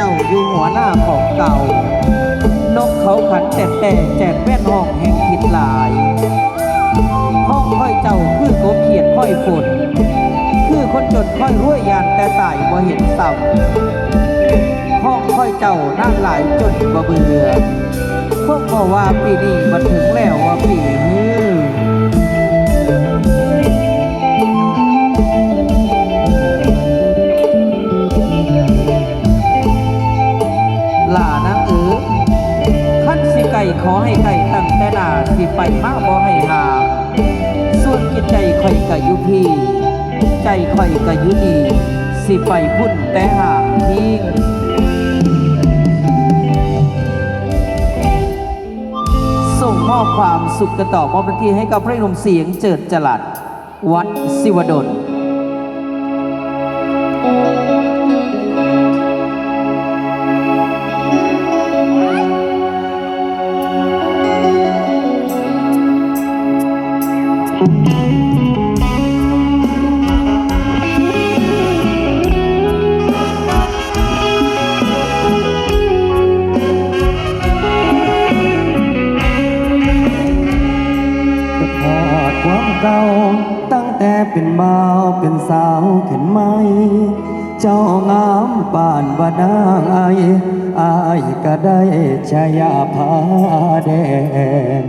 จ้าอยู่หัวหน้าของเก่า นกเขาขันแต่แต่แจกแว่นห้องแห่งผิดหลาย ห้องค่อยเจ้าคือกบเขียดค่อยฝนคือคนจนค่อยรวยยานแต่ตายบ่เห็นซ้ำห้องค่อยเจ้านั่งหลายจนบ่เบื่อพวกบอกว่าปีนี้มาถึงแล้วว่าปี ขั้นสิไก่ขอให้ไก่ตั้งแต่หนาสิไปมาบ่ให้หาส่วนจิตใจข่อยกะยุพี่ ใจข่อยกะยุนีสิไปพุ่นแต่หาทิ้งส่งมอบความสุขกันต่อมอบหน้าที่ให้กับพระนมเสียงเจิดจรัสวัดศิวดล ตั้งแต่เป็นบ่าวเป็นสาวขึ้นไหม เจ้างามป่านบานางไออายก็ได้ชายาผาแดง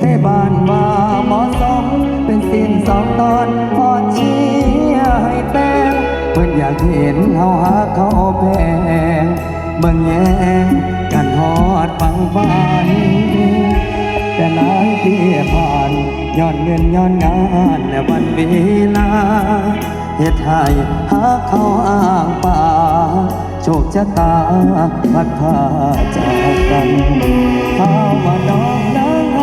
ให้บ้านว่าเหมาะสมเป็นสิ้นสองตอนพอเชียร์ให้แต่งเพิ่นอยากเห็นเฮาหาเขาแพงเบิ่งแยงกันฮอดฟังฟัน แต่หลายปีผ่านย้อนเงินย้อนงานและวันเวลาเหตุให้หาเขาอ้างป่า โชคชะตาพัดพาจากกันข้าวว่าดอกนางไง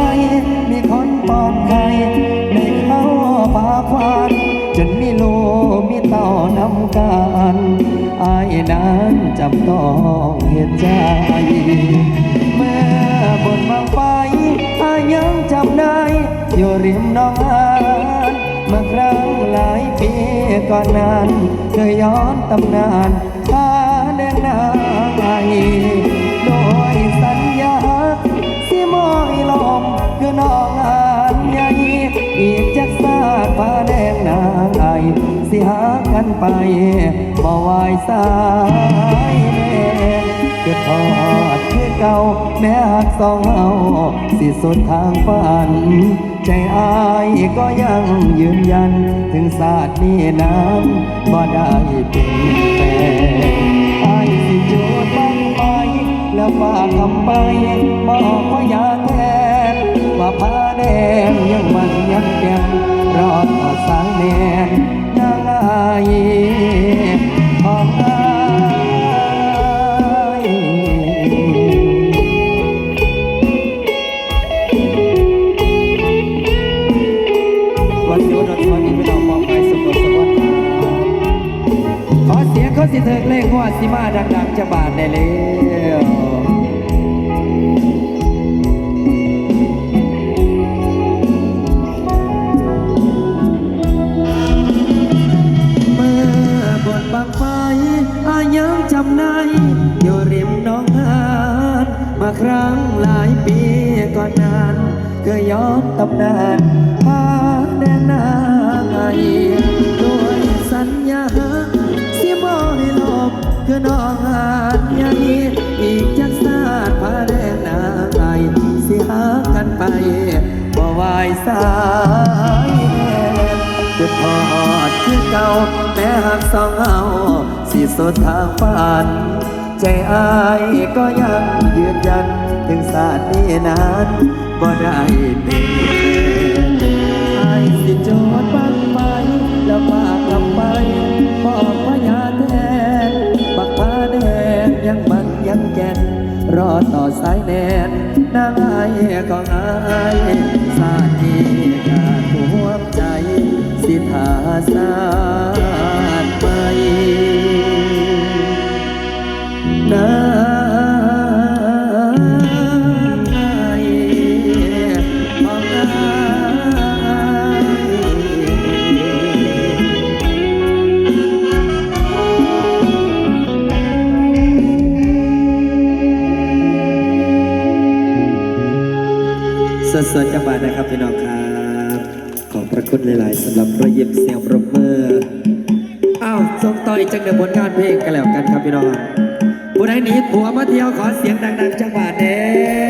มีคนปลอดภัยในเขาป่าควานจนมีลูกมีเต่านำกันอายนั้นจำต้องเหตุใจเมื่อบนบางไฟ ยังจำได้ อยู่ริมน้องหานเมื่อครั้งหลายปีก่อนนั้นเคยย้อนตำนานพาแดงนางไอโดยสัญญาสิมอยลมคือน้องอานใหญ่อีกจากสาดฟ้าแดงนางไอสิหากันไปบ่ไหวสา เก่าแม้หักสองเฮาสิสุดทางฝัน ใจอายก็ยังยืนยัน ถึงศาสตร์นี้นั้นบ่ได้เปลี่ยนแปลงอายสิจูดบังไป แล้วฝากคำไปบอกว่าอย่าแทนว่าผ้าแดงยังมันยังแก่นรอดสายแนนน วันเดียวดอดีพี่น้องมองไปสมบูรณ์สมบูรณ์ขอเสียงเขาสิเถิกเลขว่าสิมาดังๆจะบาดได้แล้วเมื่อบนบางไฟอายังจำได้อยู่ริมน้องหานมาครั้งหลายปีก่อนนั้นเคยย้อนตำนานพาแดนนา ไอด้วยสัญญาสิบอให้ลบคือน้องหานใหญ่อีกจากสาดพาแดนนาไอสิหากันไปบ่ไหวสายจุดพอดคือเก่าแม้หักสองเฮาสิสุดทางฝัน ใจอายก็ยังยืนยันถึงศาสตร์นี้นั้นบ่ได้เปลี่ยนแปล รอต่อสายแนนนางไอายของอายสาดีกาดหัวใจ สิทาสาดไปนา สดๆจังหวัดนะครับพี่น้องครับ ขอบพระคุณหลายๆสำหรับรอยยิ้มเสียงปรบมืออ้าวส่งต่ออีกจังหนึ่งผลงานเพลงกันแล้วกันครับพี่น้องผู้ใดหนีผัวมาเที่ยวขอเสียงดัง ๆ จังหวัดเด้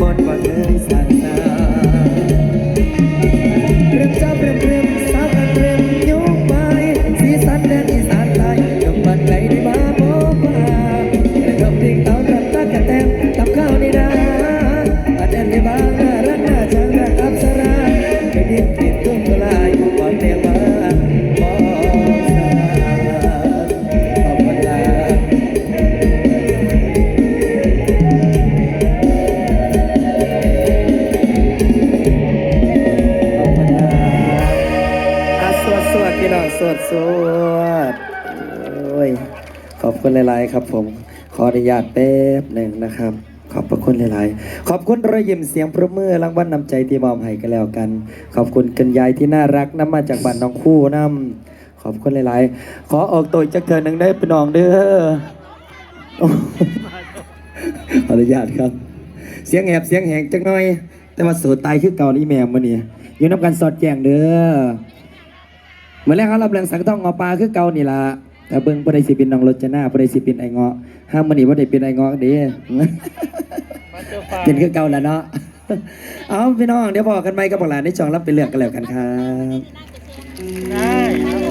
ยั พี่น้องสวดสวดโอ้ยขอบคุณหลาย ๆ ครับผม ขออนุญาตแป๊บหนึ่งนะครับ ขอบพระคุณหลาย ๆ ขอบคุณรอยยิ้มเสียงปรบมือรางวัลนำใจที่มอบให้กันแล้วกัน ขอบคุณกันยายที่น่ารักน้ำมาจากบ้านน้องคู่น้ำขอบคุณหลาย ๆ ขอออกตัวจะเกินหนึ่งได้พี่น้องเด้อขออนุญาตครับ เสียงแหบเสียงแหงจังหน่อย แต่ว่าสดตายคือเก่านี่แม่มาเนี่ยอยู่น้ำกันสอดแจงเด้อ เหมือนแรกเขารับเรื่องสังทองเงาปลาคือเก่านี่ล่ะแต่เบิ่งบ่ได้สิเป็นน้องรจนาบ่ได้สิเป็นไอ้เงาะห้ามมื้อนี้บ่ได้เป็นไอ้เงาะเด้เป็นคือเก่าแล้วเนาะเอาพี่น้องเดี๋ยวบอกกันไหมกับพวกหลานในช่องรับไปเลือกกันแล้วกันครับได้ครับผ